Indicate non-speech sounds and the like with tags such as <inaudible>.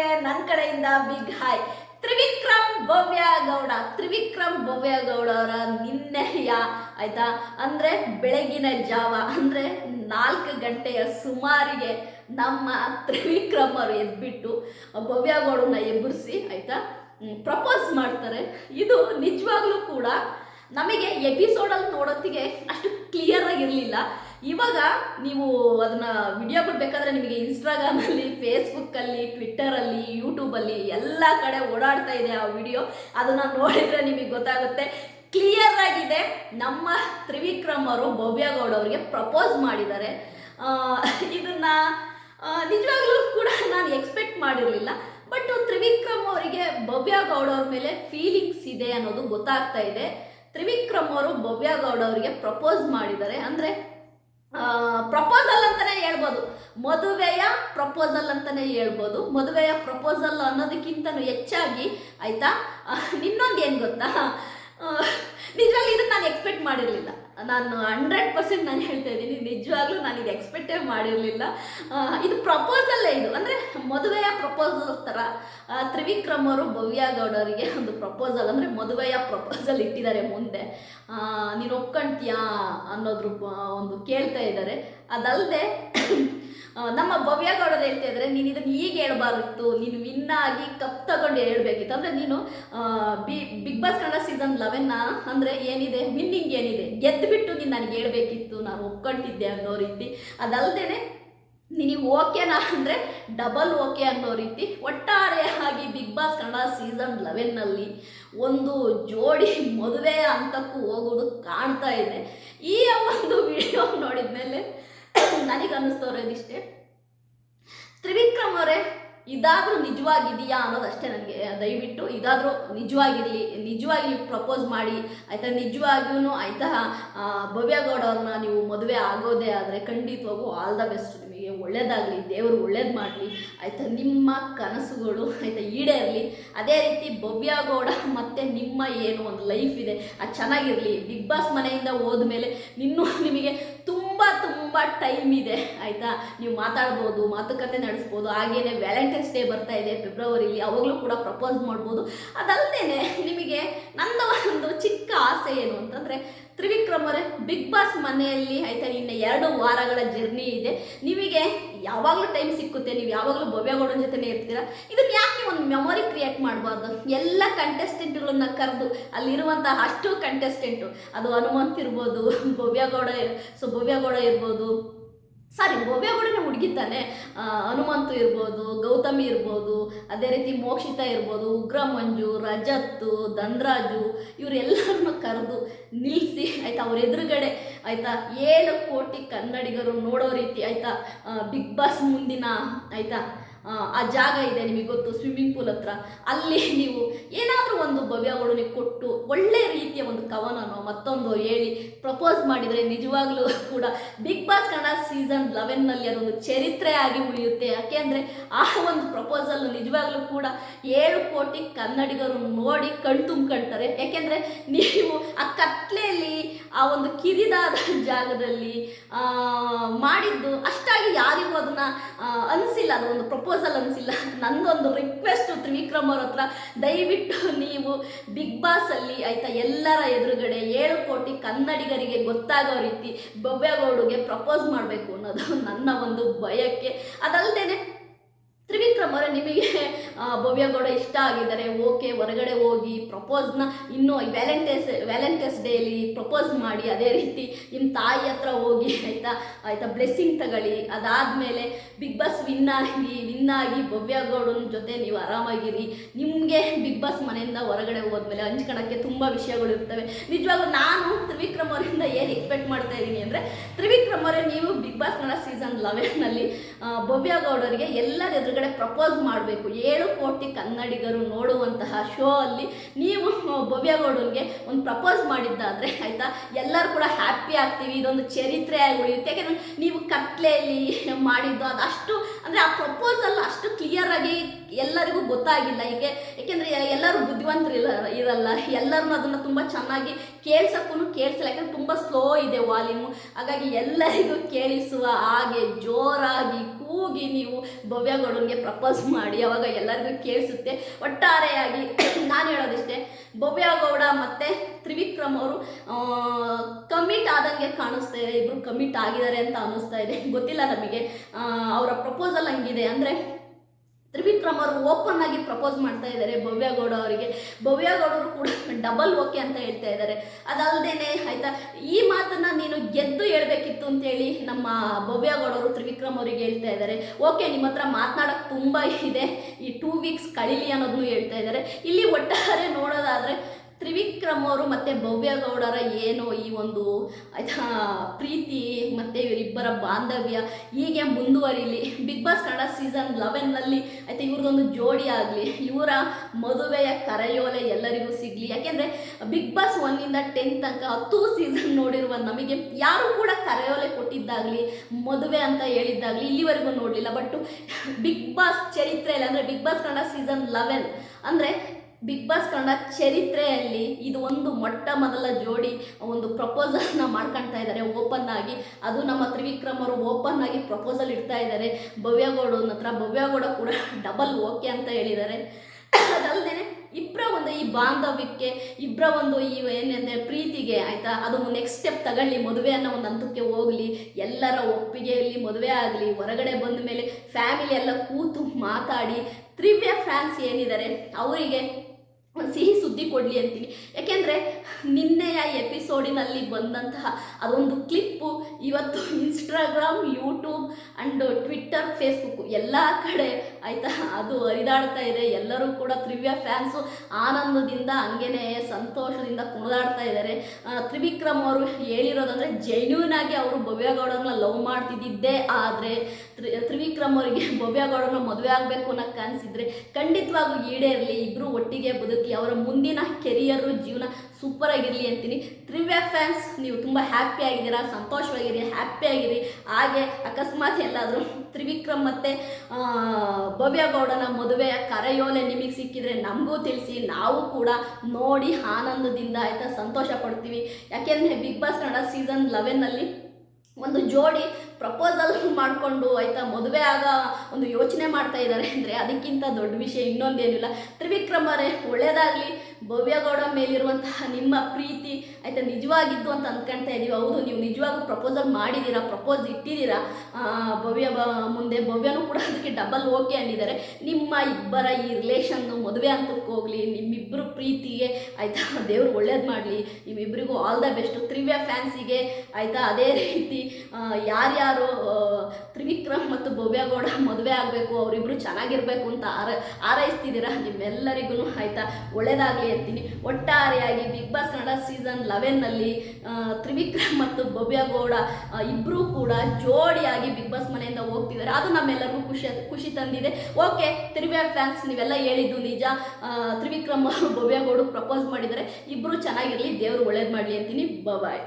ಅವರಿಗೆ ನನ್ನ ಕಡೆಯಿಂದ ಬಿಗ್ ಹಾಯ್ ತ್ರಿವಿಕ್ರಮ್ ಭವ್ಯ ಗೌಡ ತ್ರಿವಿಕ್ರಮ್ ಭವ್ಯ ಗೌಡ ಅವರ ನಿನ್ನೆಯ, ಆಯ್ತಾ? ಅಂದ್ರೆ ಬೆಳಗಿನ ಜಾವ, ಅಂದ್ರೆ ನಾಲ್ಕು ಗಂಟೆಯ ಸುಮಾರಿಗೆ ನಮ್ಮ ತ್ರಿವಿಕ್ರಮ್ ಅವರು ಎದ್ಬಿಟ್ಟು ಭವ್ಯ ಗೌಡನ ಎಬ್ಬರಿಸಿ, ಆಯ್ತಾ? ಪ್ರಪೋಸ್ ಮಾಡ್ತಾರೆ. ಇದು ನಿಜವಾಗ್ಲೂ ಕೂಡ ನಮಗೆ ಎಪಿಸೋಡಲ್ಲಿ ನೋಡೋತ್ತಿಗೆ ಅಷ್ಟು ಕ್ಲಿಯರ್ ಆಗಿರಲಿಲ್ಲ. ಇವಾಗ ನೀವು ಅದನ್ನ ವಿಡಿಯೋ ಬೇಕಾದರೆ ನಿಮಗೆ ಇನ್ಸ್ಟಾಗ್ರಾಮಲ್ಲಿ ಫೇಸ್ಬುಕ್ಕಲ್ಲಿ ಟ್ವಿಟ್ಟರಲ್ಲಿ ಯೂಟ್ಯೂಬಲ್ಲಿ ಎಲ್ಲ ಕಡೆ ಓಡಾಡ್ತಾ ಇದೆ ಆ ವಿಡಿಯೋ ಅದನ್ನು ನೋಡಿದರೆ ನಿಮಗೆ ಗೊತ್ತಾಗುತ್ತೆ. ಕ್ಲಿಯರ್ ಆಗಿದೆ. ನಮ್ಮ ತ್ರಿವಿಕ್ರಮ್ ಅವರು, ಭವ್ಯ ಗೌಡ ಅವರಿಗೆ ಪ್ರಪೋಸ್ ಮಾಡಿದ್ದಾರೆ. ಇದನ್ನ ನಿಜವಾಗ್ಲೂ ಕೂಡ ನಾನು ಎಕ್ಸ್ಪೆಕ್ಟ್ ಮಾಡಿರಲಿಲ್ಲ. ಬಟ್ ತ್ರಿವಿಕ್ರಮ್ ಅವರಿಗೆ ಭವ್ಯ ಗೌಡ ಅವ್ರ ಮೇಲೆ ಫೀಲಿಂಗ್ಸ್ ಇದೆ ಅನ್ನೋದು ಗೊತ್ತಾಗ್ತಾ ಇದೆ. ತ್ರಿವಿಕ್ರಮ್ ಅವರು ಭವ್ಯ ಗೌಡ ಅವರಿಗೆ ಪ್ರಪೋಸ್ ಮಾಡಿದ್ದಾರೆ. ಅಂದರೆ ಪ್ರಪೋಸಲ್ ಅಂತಾನೆ ಹೇಳ್ಬೋದು. ಮದುವೆಯ ಪ್ರಪೋಸಲ್ ಅಂತಾನೆ ಹೇಳ್ಬೋದು. ಮದುವೆಯ ಪ್ರಪೋಸಲ್ ಅನ್ನೋದಕ್ಕಿಂತ ಹೆಚ್ಚಾಗಿ, ಆಯ್ತಾ? ನಿನ್ನೊಂದು ಏನು ಗೊತ್ತಾ? ನಿಜವಾಗಿ ಇದನ್ನ ನಾನು ಎಕ್ಸ್ಪೆಕ್ಟ್ ಮಾಡಿರಲಿಲ್ಲ. ನಾನು ಹಂಡ್ರೆಡ್ ಪರ್ಸೆಂಟ್ ನಾನು ಹೇಳ್ತಾ ಇದ್ದೀನಿ, ನಿಜವಾಗ್ಲೂ ನಾನು ಇದು ಎಕ್ಸ್ಪೆಕ್ಟೇ ಮಾಡಿರಲಿಲ್ಲ. ಇದು ಪ್ರಪೋಸಲ್ಲೇ ಇದು. ಅಂದರೆ ಮದುವೆಯ ಪ್ರಪೋಸಲ್ ಥರ ತ್ರಿವಿಕ್ರಮ್ ಅವರು ಭವ್ಯ ಗೌಡರಿಗೆ ಒಂದು ಪ್ರಪೋಸಲ್ ಅಂದರೆ ಮದುವೆಯ ಪ್ರಪೋಸಲ್ ಇಟ್ಟಿದ್ದಾರೆ ಮುಂದೆ. ನೀನು ಒಪ್ಕೊಂತೀಯಾ ಅನ್ನೋದ್ರ ಒಂದು ಕೇಳ್ತಾ ಇದ್ದಾರೆ. ಅದಲ್ಲದೆ ನಮ್ಮ ಭವ್ಯ ಗೌಡರು ಹೇಳ್ತಾ ಇದ್ದಾರೆ ನೀನು ಇದನ್ನು ಈಗ ಹೇಳ್ಬಾರ್ದಿತ್ತು, ನೀನು ವಿನ್ ಆಗಿ ಕಪ್ ತಗೊಂಡು ಹೇಳ್ಬೇಕಿತ್ತು. ಅಂದರೆ ನೀನು B, big boss Kannada season ಲೆವೆನ್ನ ಅಂದರೆ ಏನಿದೆ? ವಿನ್ನಿಂಗ್ ಏನಿದೆ? ಗೆದ್ದುಬಿಟ್ಟು ನೀನು ನನಗೆ ಹೇಳ್ಬೇಕಿತ್ತು, ನಾನು ಒಪ್ಕೊಂಡಿದ್ದೆ ಅನ್ನೋ ರೀತಿ. ಅದಲ್ಲದೆ ನಿನಗೆ ಓಕೆನಾ ಅಂದರೆ ಡಬಲ್ ಓಕೆ ಅನ್ನೋ ರೀತಿ ಒಟ್ಟಾರೆಯಾಗಿ ಬಿಗ್ ಬಾಸ್ ಕನ್ನಡ ಸೀಸನ್ ಲೆವೆನ್ನಲ್ಲಿ ಒಂದು ಜೋಡಿ ಮದುವೆ ಹಂತಕ್ಕೂ ಹೋಗೋದು ಕಾಣ್ತಾ ಇದೆ. ಈ ಒಂದು ವಿಡಿಯೋ ನೋಡಿದ ಮೇಲೆ ನನಗೆ ಅನ್ನಿಸ್ತೋರೋದಿಷ್ಟೇ ತ್ರಿವಿಕ್ರಮ್ ಅವರೇ ಇದಾದರೂ ನಿಜವಾಗಿದೆಯಾ ಅನ್ನೋದಷ್ಟೇ ನನಗೆ ದಯವಿಟ್ಟು ಇದಾದರೂ ನಿಜವಾಗಿರಲಿ ನಿಜವಾಗಿ ಪ್ರಪೋಸ್ ಮಾಡಿ ಆಯಿತಾ? ನಿಜವಾಗಿಯೂ ಆಯಿತಾ? ಆ, ಭವ್ಯ ಗೌಡ ಅವ್ರನ್ನ ನೀವು ಮದುವೆ ಆಗೋದೇ ಆದರೆ ಖಂಡಿತವಾಗೂ ಆಲ್ ದ ಬೆಸ್ಟ್ ನಿಮಗೆ. ಒಳ್ಳೇದಾಗಲಿ ದೇವರು ಒಳ್ಳೇದು ಮಾಡಲಿ. ಆಯಿತಾ? ನಿಮ್ಮ ಕನಸುಗಳು ಆಯಿತಾ? ಈಡೇರಲಿ ಅದೇ ರೀತಿ ಭವ್ಯ ಗೌಡ ಮತ್ತು ನಿಮ್ಮ ಏನು ಒಂದು ಲೈಫ್ ಇದೆ. ಅದು ಚೆನ್ನಾಗಿರಲಿ. ಬಿಗ್ ಬಾಸ್ ಮನೆಯಿಂದ ಹೋದ್ಮೇಲೆ ನಿನ್ನೂ ನಿಮಗೆ ತುಂಬ ತುಂಬ ತುಂಬ ಟೈಮ್ ಇದೆ, ಆಯಿತಾ? ನೀವು ಮಾತಾಡ್ಬೋದು, ಮಾತುಕತೆ ನಡೆಸ್ಬೋದು, ಹಾಗೇನೆ ವ್ಯಾಲೆಂಟೈನ್ಸ್ ಡೇ ಬರ್ತಾ ಇದೆ ಫೆಬ್ರವರಿಲಿ ಅವಾಗಲೂ ಕೂಡ ಪ್ರಪೋಸ್ ಮಾಡ್ಬೋದು. ಅದಲ್ಲದೆ ನಿಮಗೆ ಚಿಕ್ಕ ಏನು ಅಂತಂದರೆ ತ್ರಿವಿಕ್ರಮರೇ ಬಿಗ್ ಬಾಸ್ ಮನೆಯಲ್ಲಿ ಆಯ್ತಾ ಇನ್ನು ಎರಡು ವಾರಗಳ ಜರ್ನಿ ಇದೆ. ನಿಮಗೆ ಯಾವಾಗಲೂ ಟೈಮ್ ಸಿಕ್ಕುತ್ತೆ, ನೀವು ಯಾವಾಗಲೂ ಭವ್ಯಗೌಡನ ಜೊತೆನೇ ಇರ್ತೀರಾ? ಇದನ್ನ ಯಾಕೆ ಒಂದು ಮೆಮೊರಿ ಕ್ರಿಯೇಟ್ ಮಾಡಬಾರ್ದು? ಎಲ್ಲ ಕಂಟೆಸ್ಟೆಂಟ್ಗಳನ್ನ ಕರೆದು ಅಲ್ಲಿರುವಂತಹ ಅಷ್ಟು ಕಂಟೆಸ್ಟೆಂಟು ಅದು ಹನುಮಂತ್ ಇರ್ಬೋದು ಭವ್ಯಗೌಡ ಸೊ ಭವ್ಯಗೌಡ ಇರ್ಬೋದು ಸಾರಿ, ಭವ್ಯಗೌಡನೇ ಹುಡುಗಿದ್ದಾನೆ ಹನುಮಂತು ಇರ್ಬೋದು, ಗೌತಮಿ ಇರ್ಬೋದು, ಅದೇ ರೀತಿ ಮೋಕ್ಷಿತ ಇರ್ಬೋದು, ಉಗ್ರ ಮಂಜು, ರಜತ್ತು, ಧನ್ರಾಜು ಇವರೆಲ್ಲರನ್ನು ಕರೆದು ನಿಲ್ಲಿಸಿ ಆಯಿತಾ ಅವ್ರ ಎದುರುಗಡೆ ಆಯಿತಾ, ಏಳು ಕೋಟಿ ಕನ್ನಡಿಗರು ನೋಡೋ ರೀತಿ, ಆಯಿತಾ ಬಿಗ್ ಬಾಸ್ ಮುಂದಿನ, ಆಯಿತಾ ಆ, ಜಾಗ ಇದೆ ನಿಮಗೆ ಗೊತ್ತು ಸ್ವಿಮ್ಮಿಂಗ್ ಪೂಲ್ ಹತ್ರ. ಅಲ್ಲಿ ನೀವು ಏನಾದರೂ ಒಂದು ಭವ್ಯಗಳನ್ನ ಕೊಟ್ಟು ಒಳ್ಳೆ ರೀತಿಯ ಒಂದು ಕವನನೋ ಮತ್ತೊಂದು ಹೇಳಿ ಪ್ರಪೋಸ್ ಮಾಡಿದರೆ ನಿಜವಾಗ್ಲೂ ಕೂಡ ಬಿಗ್ ಬಾಸ್ ಕನ್ನಡ ಸೀಸನ್ ಲೆವೆನ್ನಲ್ಲಿ ಅದೊಂದು ಚರಿತ್ರೆ ಆಗಿ ಉಳಿಯುತ್ತೆ. ಯಾಕೆಂದರೆ ಆ ಒಂದು ಪ್ರಪೋಸಲ್ ನಿಜವಾಗ್ಲೂ ಕೂಡ ಏಳು ಕೋಟಿ ಕನ್ನಡಿಗರು ನೋಡಿ ಕಣ್ ತುಂಬ್ಕೊಳ್ತಾರೆ ಯಾಕೆಂದರೆ ನೀವು ಆ ಕತ್ಲೆಯಲ್ಲಿ ಆ ಒಂದು ಕಿರಿದಾದ ಜಾಗದಲ್ಲಿ ಮಾಡಿದ್ದು ಅಷ್ಟಾಗಿ ಯಾರಿಗೂ ಅದನ್ನು ಅನಿಸಿಲ್ಲ. ಅದು ಒಂದು ಪ್ರಪೋಸಲ್ ಅನಿಸಿಲ್ಲ. ನಂದೊಂದು ರಿಕ್ವೆಸ್ಟ್ ತ್ರಿವಿಕ್ರಮ್ ಅವ್ರ ಹತ್ರ, ದಯವಿಟ್ಟು ನೀವು ಬಿಗ್ ಬಾಸಲ್ಲಿ ಆಯಿತಾ, ಎಲ್ಲರ ಎದುರುಗಡೆ ಏಳು ಕೋಟಿ ಕನ್ನಡಿಗರಿಗೆ ಗೊತ್ತಾಗೋ ರೀತಿ ಭವ್ಯಗೌಡಿಗೆ ಪ್ರಪೋಸ್ ಮಾಡಬೇಕು ಅನ್ನೋದು ನನ್ನ ಒಂದು ಭಯಕ್ಕೆ ಅದಲ್ಲದೆ ತ್ರಿವಿಕ್ರಮ್ ನಿಮಗೆ ಭವ್ಯಗೌಡ ಇಷ್ಟ ಆಗಿದ್ದಾರೆ. ಓಕೆ, ಹೊರಗಡೆ ಹೋಗಿ ಪ್ರಪೋಸ್ನ ಇನ್ನೂ ವ್ಯಾಲೆಂಟೈನ್ಸ್ ವ್ಯಾಲೆಂಟೈನ್ಸ್ ಡೇಲಿ ಪ್ರಪೋಸ್ ಮಾಡಿ. ಅದೇ ರೀತಿ ನಿಮ್ಮ ತಾಯಿ ಹತ್ರ ಹೋಗಿ, ಆಯಿತಾ ಆಯಿತಾ ಬ್ಲೆಸ್ಸಿಂಗ್ ತಗೊಳ್ಳಿ. ಅದಾದಮೇಲೆ ಬಿಗ್ ಬಾಸ್ ವಿನ್ ಆಗಿ ವಿನ್ ಆಗಿ ಭವ್ಯಗೌಡನ ಜೊತೆ ನೀವು ಆರಾಮಾಗಿರಿ. ನಿಮಗೆ ಬಿಗ್ ಬಾಸ್ ಮನೆಯಿಂದ ಹೊರಗಡೆ ಹೋದ್ಮೇಲೆ ಹಂಚ್ಕೊಳಕ್ಕೆ ತುಂಬ ವಿಷಯಗಳು ಇರ್ತವೆ. ನಿಜವಾಗ್ಲೂ ನಾನು ತ್ರಿವಿಕ್ರಮ್ ಅವರಿಂದ ಏನು ಎಕ್ಸ್ಪೆಕ್ಟ್ ಮಾಡ್ತಾ ಇದ್ದೀನಿ ಅಂದರೆ, ತ್ರಿವಿಕ್ರಮ್ ಅವರೇ, ನೀವು ಬಿಗ್ ಬಾಸ್ ಕನ್ನಡ ಸೀಸನ್ ಲೆವೆನ್ನಲ್ಲಿ ಭವ್ಯ ಗೌಡರಿಗೆ ಎಲ್ಲರ ಎದುರುಗಡೆ ಪ್ರಪೋಸ್ ಮಾಡಬೇಕು. ಏಳು ಕೋಟಿ ಕನ್ನಡಿಗರು ನೋಡುವಂತಹ ಶೋ ಅಲ್ಲಿ ನೀವು ಭವ್ಯ ಗೌಡನಿಗೆ ಒಂದು ಪ್ರಪೋಸ್ ಮಾಡಿದ್ದಾದರೆ ಆಯಿತಾ? ಎಲ್ಲರೂ ಕೂಡ ಹ್ಯಾಪಿ ಆಗ್ತೀವಿ. ಇದೊಂದು ಚರಿತ್ರೆಯಾಗಿ ಉಳಿಯುತ್ತೆ ಯಾಕೆಂದರೆ ನೀವು ಕತ್ಲೆಯಲ್ಲಿ ಮಾಡಿದ್ದು ಅದು ಅಷ್ಟು ಅಂದರೆ ಆ ಪ್ರಪೋಸಲ್ ಅಷ್ಟು ಕ್ಲಿಯರ್ ಆಗಿ ಎಲ್ಲರಿಗೂ ಗೊತ್ತಾಗಿಲ್ಲ. ಈಗ ಏಕೆಂದರೆ ಎಲ್ಲರೂ ಬುದ್ಧಿವಂತರು ಇಲ್ಲ ಇರಲ್ಲ. ಎಲ್ಲರನ್ನೂ ಅದನ್ನು ತುಂಬ ಚೆನ್ನಾಗಿ ಕೇಳ್ಸಕ್ಕೂ ಕೇಳಿಸಲ್ಲ. ಯಾಕಂದ್ರೆ ತುಂಬ ಸ್ಲೋ ಇದೆ ವಾಲ್ಯೂಮು ಹಾಗಾಗಿ ಎಲ್ಲರಿಗೂ ಕೇಳಿಸುವ ಹಾಗೆ ಜೋರಾಗಿ ಕೂಗಿ ಹೋಗಿ ನೀವು ಭವ್ಯ ಗೌಡನ್ಗೆ ಪ್ರಪೋಸ್ ಮಾಡಿ ಅವಾಗ ಎಲ್ಲರಿಗೂ ಕೇಳಿಸುತ್ತೆ. ಒಟ್ಟಾರೆಯಾಗಿ <clears throat> ನಾನು ಹೇಳೋದಿಷ್ಟೇ ಭವ್ಯ ಗೌಡ ಮತ್ತು ತ್ರಿವಿಕ್ರಮ್ ಅವರು ಕಮಿಟ್ ಆದಂಗೆ ಕಾಣಿಸ್ತಾ ಇದೆ ಇಬ್ಬರು ಕಮಿಟ್ ಆಗಿದ್ದಾರೆ ಅಂತ ಅನ್ನಿಸ್ತಾ ಇದೆ. ಗೊತ್ತಿಲ್ಲ ನಮಗೆ. ಅವರ ಪ್ರಪೋಸಲ್ ಹಂಗಿದೆ ಅಂದರೆ ತ್ರಿವಿಕ್ರಮ್ ಅವರು ಓಪನ್ ಆಗಿ ಪ್ರಪೋಸ್ ಮಾಡ್ತಾ ಇದ್ದಾರೆ ಭವ್ಯ ಗೌಡ ಅವರಿಗೆ. ಭವ್ಯ ಗೌಡರು ಕೂಡ ಡಬಲ್ ಓಕೆ ಅಂತ ಹೇಳ್ತಾ ಇದ್ದಾರೆ. ಅದಲ್ಲದೇನೆ ಆಯ್ತಾ, ಈ ಮಾತನ್ನ ನೀನು ಗೆದ್ದು ಹೇಳ್ಬೇಕಿತ್ತು ಅಂತೇಳಿ ನಮ್ಮ ಭವ್ಯ ಗೌಡರು ತ್ರಿವಿಕ್ರಮ್ ಅವರಿಗೆ ಹೇಳ್ತಾ ಇದ್ದಾರೆ. ಓಕೆ ನಿಮ್ಮ ಹತ್ರ ಮಾತನಾಡೋಕೆ ತುಂಬ ಇದೆ. ಈ ಟೂ ವೀಕ್ಸ್ ಕಳೀಲಿ ಅನ್ನೋದನ್ನು ಹೇಳ್ತಾ ಇದ್ದಾರೆ. ಇಲ್ಲಿ ಒಟ್ಟಾರೆ ನೋಡೋದಾದ್ರೆ ತ್ರಿವಿಕ್ರಮ್ ಅವರು ಮತ್ತು ಭವ್ಯಗೌಡರ ಏನು ಈ ಒಂದು, ಆಯ್ತಾ, ಪ್ರೀತಿ ಮತ್ತು ಇವರಿಬ್ಬರ ಬಾಂಧವ್ಯ ಹೀಗೆ ಮುಂದುವರಿಲಿ. ಬಿಗ್ ಬಾಸ್ ಕನ್ನಡ ಸೀಸನ್ ಲೆವೆನ್ನಲ್ಲಿ ಆಯ್ತಾ ಇವ್ರದ್ದೊಂದು ಜೋಡಿ ಆಗಲಿ. ಇವರ ಮದುವೆಯ ಕರೆಯೋಲೆ ಎಲ್ಲರಿಗೂ ಸಿಗಲಿ. ಯಾಕೆಂದರೆ ಬಿಗ್ ಬಾಸ್ ಒನ್ನಿಂದ ಟೆನ್ ತನಕ ಹತ್ತು ಸೀಸನ್ ನೋಡಿರುವ ನಮಗೆ ಯಾರು ಕೂಡ ಕರೆಯೋಲೆ ಕೊಟ್ಟಿದ್ದಾಗಲಿ, ಮದುವೆ ಅಂತ ಹೇಳಿದ್ದಾಗಲಿ ಇಲ್ಲಿವರೆಗೂ ನೋಡಲಿಲ್ಲ. ಬಟ್ ಬಿಗ್ ಬಾಸ್ ಚರಿತ್ರೆಯಲ್ಲಿ ಅಂದರೆ Bigg Boss Kannada season eleven ಅಂದರೆ ಬಿಗ್ ಬಾಸ್ ಕನ್ನಡ ಚರಿತ್ರೆಯಲ್ಲಿ ಇದು ಒಂದು ಮೊಟ್ಟ ಮೊದಲ ಜೋಡಿ, ಒಂದು ಪ್ರಪೋಸಲ್ನ ಮಾಡ್ಕೊಳ್ತಾ ಇದ್ದಾರೆ ಓಪನ್ ಆಗಿ. ಅದು ನಮ್ಮ ತ್ರಿವಿಕ್ರಮ್ ಅವರು ಓಪನ್ ಆಗಿ ಪ್ರಪೋಸಲ್ ಇಡ್ತಾ ಇದ್ದಾರೆ ಭವ್ಯಗೌಡನ ಹತ್ರ ಭವ್ಯಗೌಡ ಕೂಡ ಡಬಲ್ ಓಕೆ ಅಂತ ಹೇಳಿದ್ದಾರೆ ಅದಲ್ಲದೆ ಇಬ್ಬರ ಒಂದು ಈ ಬಾಂಧವ್ಯಕ್ಕೆ ಇಬ್ಬರ ಒಂದು ಈ ಏನಂದರೆ ಪ್ರೀತಿಗೆ ಆಯಿತಾ, ಅದು ನೆಕ್ಸ್ಟ್ ಸ್ಟೆಪ್ ತಗೊಳ್ಳಿ, ಮದುವೆ ಅನ್ನೋ ಒಂದು ಹಂತಕ್ಕೆ ಹೋಗಲಿ. ಎಲ್ಲರ ಒಪ್ಪಿಗೆಯಲ್ಲಿ ಮದುವೆ ಆಗಲಿ, ಹೊರಗಡೆ ಬಂದ ಮೇಲೆ ಫ್ಯಾಮಿಲಿ ಎಲ್ಲ ಕೂತು ಮಾತಾಡಿ. ತ್ರಿವ್ಯ ಫ್ಯಾನ್ಸ್ ಏನಿದ್ದಾರೆ ಅವರಿಗೆ ಸಿಹಿ ಸುದ್ದಿ ಕೊಡಲಿ ಅಂತೀನಿ. ಯಾಕೆಂದರೆ ನಿನ್ನೆಯ ಎಪಿಸೋಡಿನಲ್ಲಿ ಬಂದಂತಹ ಅದೊಂದು ಕ್ಲಿಪ್ಪು ಇವತ್ತು Instagram YouTube and Twitter Facebook ಎಲ್ಲ ಕಡೆ ಆಯಿತಾ? ಅದು ಹರಿದಾಡ್ತಾ ಇದೆ. ಎಲ್ಲರೂ ಕೂಡ ತ್ರಿವ್ಯ ಫ್ಯಾನ್ಸು ಆನಂದದಿಂದ, ಹಂಗೇನೆ ಸಂತೋಷದಿಂದ ಕುಣಿದಾಡ್ತಾ ಇದ್ದಾರೆ ತ್ರಿವಿಕ್ರಮ್ ಅವರು ಹೇಳಿರೋದಂದರೆ ಜೆನ್ಯೂನ್ ಆಗಿ ಅವರು ಭವ್ಯಗೌಡರನ್ನ ಲವ್ ಮಾಡ್ತಿದ್ದಿದ್ದೇ ಆದರೆ ತ್ರಿ, ತ್ರಿವಿಕ್ರಮ್ ಅವರಿಗೆ ಭವ್ಯಗೌಡರನ್ನ ಮದುವೆ ಆಗಬೇಕು ಅನ್ನೋ ಕನಸಿದ್ರೆ ಖಂಡಿತವಾಗೂ ಈಡೇರಲಿ. ಇಬ್ಬರು ಒಟ್ಟಿಗೆ ಬದುಕಿ ಅವರ ಮುಂದಿನ ಕೆರಿಯರು ಜೀವನ ಸೂಪರ್ ಆಗಿರಲಿ ಅಂತೀನಿ. ತ್ರಿವ್ಯ ಫ್ಯಾನ್ಸ್ ನೀವು ತುಂಬ ಹ್ಯಾಪಿ ಆಗಿದ್ದೀರಾ? ಸಂತೋಷವಾಗಿರಿ ಹ್ಯಾಪಿ ಆಗಿರಿ. ಹಾಗೆ ಅಕಸ್ಮಾತ್ ಎಲ್ಲಾದರೂ ತ್ರಿವಿಕ್ರಮ್ ಮತ್ತು ಭವ್ಯ ಗೌಡನ ಮದುವೆಯ ಕರೆಯೋಲೆ ನಿಮಗೆ ಸಿಕ್ಕಿದ್ರೆ ನಮಗೂ ತಿಳಿಸಿ, ನಾವು ಕೂಡ ನೋಡಿ ಆನಂದದಿಂದ ಆಯಿತಾ ಸಂತೋಷ ಪಡ್ತೀವಿ. ಯಾಕೆಂದರೆ ಬಿಗ್ ಬಾಸ್ ಕನ್ನಡ ಸೀಸನ್ ಲೆವೆನ್ನಲ್ಲಿ ಒಂದು ಜೋಡಿ ಪ್ರಪೋಸಲ್ ಮಾಡಿಕೊಂಡು ಆಯಿತಾ ಮದುವೆ ಆಗ ಒಂದು ಯೋಚನೆ ಮಾಡ್ತಾ ಇದ್ದಾರೆ ಅಂದರೆ ಅದಕ್ಕಿಂತ ದೊಡ್ಡ ವಿಷಯ ಇನ್ನೊಂದೇನಿಲ್ಲ. ತ್ರಿವಿಕ್ರಮರೇ ಒಳ್ಳೆಯದಾಗಲಿ ಭವ್ಯಗೌಡ ಮೇಲಿರುವಂತಹ ನಿಮ್ಮ ಪ್ರೀತಿ ಆಯಿತಾ ನಿಜವಾಗಿತ್ತು ಅಂತ ಅಂದ್ಕೊಳ್ತಾ ಇದ್ದೀವಿ ಹೌದು, ನೀವು ನಿಜವಾಗೂ ಪ್ರಪೋಸಲ್ ಮಾಡಿದ್ದೀರಾ ಪ್ರಪೋಸ್ ಇಟ್ಟಿದ್ದೀರಾ ಭವ್ಯ ಬ, ಮುಂದೆ ಭವ್ಯನೂ ಕೂಡ ಅದಕ್ಕೆ ಡಬಲ್ ಓಕೆ ಅಂದಿದ್ದಾರೆ. ನಿಮ್ಮ ಇಬ್ಬರ ಈ ರಿಲೇಷನ್ನು ಮದುವೆ ಅಂತಕ್ಕೆ ಹೋಗಲಿ ನಿಮ್ಮಿಬ್ಬರು ಪ್ರೀತಿಗೆ, ಆಯಿತಾ, ದೇವ್ರು ಒಳ್ಳೇದು ಮಾಡಲಿ ನಿಮ್ಮಿಬ್ಬರಿಗೂ ಆಲ್ ದ ಬೆಸ್ಟ್ ತ್ರಿವ್ಯ ಫ್ಯಾನ್ಸಿಗೆ ಆಯಿತಾ, ಅದೇ ರೀತಿ ಯಾರ್ಯಾರು ತ್ರಿವಿಕ್ರಮ್ ಮತ್ತು ಭವ್ಯಗೌಡ ಮದುವೆ ಆಗಬೇಕು ಅವರಿಬ್ಬರು ಚೆನ್ನಾಗಿರಬೇಕು ಅಂತ ಆರ ಆರೈಸ್ತಿದ್ದೀರಾ ನಿಮ್ಮೆಲ್ಲರಿಗೂ ಆಯಿತಾ, ಒಳ್ಳೇದಾಗಲಿ ಅಂತೀನಿ. ಒಟ್ಟಾರೆಯಾಗಿ ಬಿಗ್ ಬಾಸ್ ಕನ್ನಡ ಸೀಸನ್ ಲೆವೆನ್ನಲ್ಲಿ ತ್ರಿವಿಕ್ರಮ್ ಮತ್ತು ಭವ್ಯಗೌಡ ಇಬ್ಬರೂ ಕೂಡ ಜೋಡಿಯಾಗಿ ಬಿಗ್ ಬಾಸ್ ಮನೆಯಿಂದ ಹೋಗ್ತಿದ್ದಾರೆ. ಅದು ನಮ್ಮೆಲ್ಲರಿಗೂ ಖುಷಿ ಖುಷಿ ತಂದಿದೆ. ಓಕೆ ತ್ರಿವ್ಯ ಫ್ಯಾನ್ಸ್ ನೀವೆಲ್ಲ ಹೇಳಿದ್ದು ನಿಜ. ತ್ರಿವಿಕ್ರಮ್ <laughs> ಅವರು ಭವ್ಯಗೌಡ ಪ್ರಪೋಸ್ ಮಾಡಿದರೆ ಇಬ್ಬರು ಚೆನ್ನಾಗಿರಲಿ, ದೇವರು ಒಳ್ಳೇದು ಮಾಡಲಿ ಅಂತೀನಿ. ಬಾಯ್